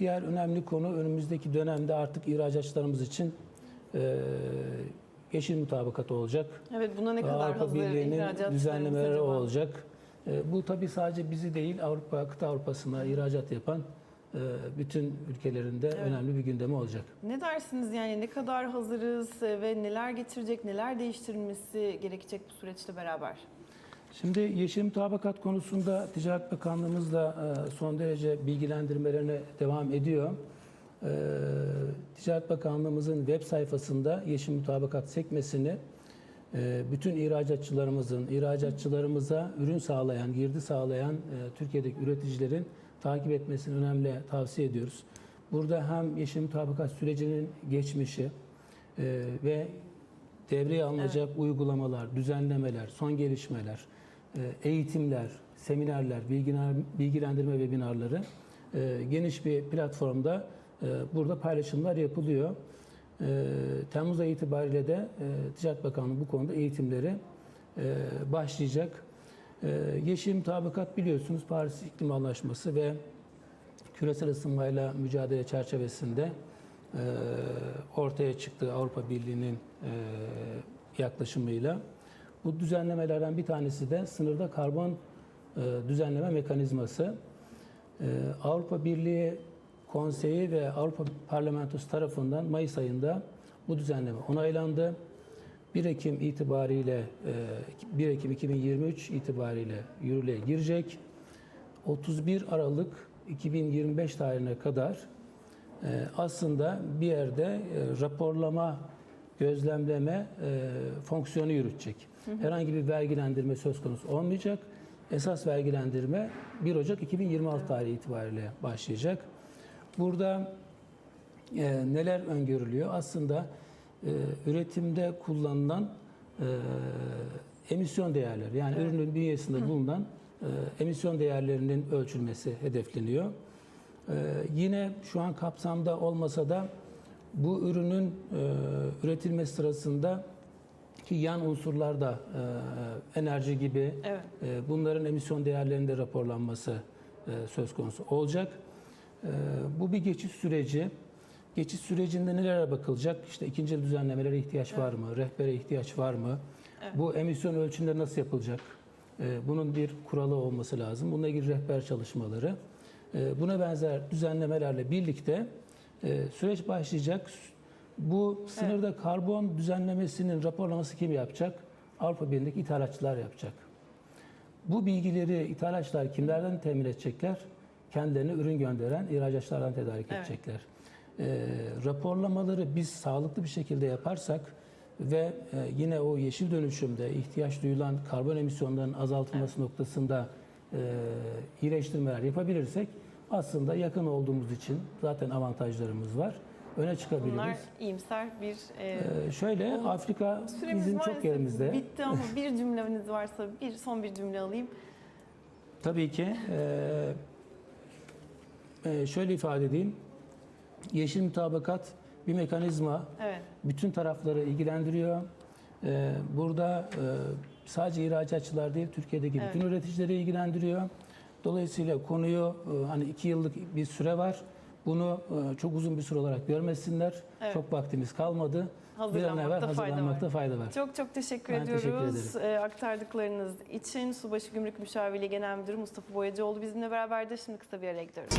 diğer önemli konu önümüzdeki dönemde artık ihracatçılarımız için e, yeşil mutabakat olacak. Evet buna ne kadar Avrupa hazır ihracatçılarımız düzenlemeleri acaba? olacak. E, bu tabii sadece bizi değil Avrupa, kıta Avrupa'sına ihracat yapan bütün ülkelerinde önemli bir gündemi olacak. Ne dersiniz yani ne kadar hazırız ve neler getirecek, neler değiştirilmesi gerekecek bu süreçle beraber? Şimdi yeşil mutabakat konusunda Ticaret Bakanlığımız da e, son derece bilgilendirmelerine devam ediyor. E, Ticaret Bakanlığımızın web sayfasında yeşil mutabakat sekmesini e, bütün ihracatçılarımızın, ihracatçılarımıza ürün sağlayan, girdi sağlayan Türkiye'deki üreticilerin takip etmesini önemli tavsiye ediyoruz. Burada hem yeşil mutabakat sürecinin geçmişi ve devreye alınacak uygulamalar, düzenlemeler, son gelişmeler, eğitimler, seminerler, bilgilendirme webinarları e, geniş bir platformda e, burada paylaşımlar yapılıyor. E, Temmuz ayı itibariyle de e, Ticaret Bakanlığı bu konuda eğitimleri e, başlayacak. E, Yeşil mutabakat biliyorsunuz Paris İklim Anlaşması ve küresel ısınmayla mücadele çerçevesinde e, ortaya çıktığı Avrupa Birliği'nin e, yaklaşımıyla bu düzenlemelerden bir tanesi de sınırda karbon e, düzenleme mekanizması. E, Avrupa Birliği Konseyi ve Avrupa Parlamentosu tarafından Mayıs ayında bu düzenleme onaylandı. 1 Ekim itibariyle e, 1 Ekim 2023 itibariyle yürürlüğe girecek. 31 Aralık 2025 tarihine kadar e, aslında bir yerde e, raporlama, gözlemleme e, fonksiyonu yürütecek. Herhangi bir vergilendirme söz konusu olmayacak. Esas vergilendirme 1 Ocak 2026 tarihi itibariyle başlayacak. Burada e, neler öngörülüyor? Aslında e, üretimde kullanılan e, emisyon değerleri yani ürünün bünyesinde bulunan e, emisyon değerlerinin ölçülmesi hedefleniyor. E, yine şu an kapsamda olmasa da bu ürünün e, üretilmesi sırasında ki yan unsurlar da e, enerji gibi Evet. e, bunların emisyon değerlerinde raporlanması e, söz konusu olacak. E, bu bir geçiş süreci. Geçiş sürecinde nelere bakılacak? İşte ikinci düzenlemelere ihtiyaç var mı? Rehbere ihtiyaç var mı? Bu emisyon ölçümleri nasıl yapılacak? E, bunun bir kuralı olması lazım. Bununla ilgili rehber çalışmaları. E, buna benzer düzenlemelerle birlikte süreç başlayacak. Bu sınırda karbon düzenlemesinin raporlaması kim yapacak? Avrupa Birliği'ndeki ithalatçılar yapacak. Bu bilgileri ithalatçılar kimlerden temin edecekler? Kendilerine ürün gönderen ihracatçılardan tedarik Evet. edecekler. Ee, raporlamaları biz sağlıklı bir şekilde yaparsak ve e, yine o yeşil dönüşümde ihtiyaç duyulan karbon emisyonlarının azaltılması noktasında e, iyileştirmeler yapabilirsek aslında yakın olduğumuz için zaten avantajlarımız var. Öne çıkabiliriz. Bunlar iyimser bir... e, Ee, şöyle Afrika süremiz bizim çok yerimizde. bitti ama bir cümleniz varsa bir son bir cümle alayım. Tabii ki eee, eee, şöyle ifade edeyim. Yeşil mutabakat bir mekanizma. Evet. Bütün tarafları ilgilendiriyor. Eee, burada eee, sadece ihracatçılar değil, Türkiye'deki Evet. bütün üreticileri ilgilendiriyor. Dolayısıyla konuyu eee, hani iki yıllık bir süre var. Bunu eee, çok uzun bir süre olarak görmesinler. Evet. Çok vaktimiz kalmadı. Bir an Hazırlanmakta evvel fayda var. hazırlanmakta fayda var. Çok çok teşekkür Ben teşekkür ediyoruz e, aktardıklarınız için. Subaşı Gümrük Müşavirliği Genel Müdürü Mustafa Boyacıoğlu bizimle beraberdi. Şimdi kısa bir araya gidiyoruz.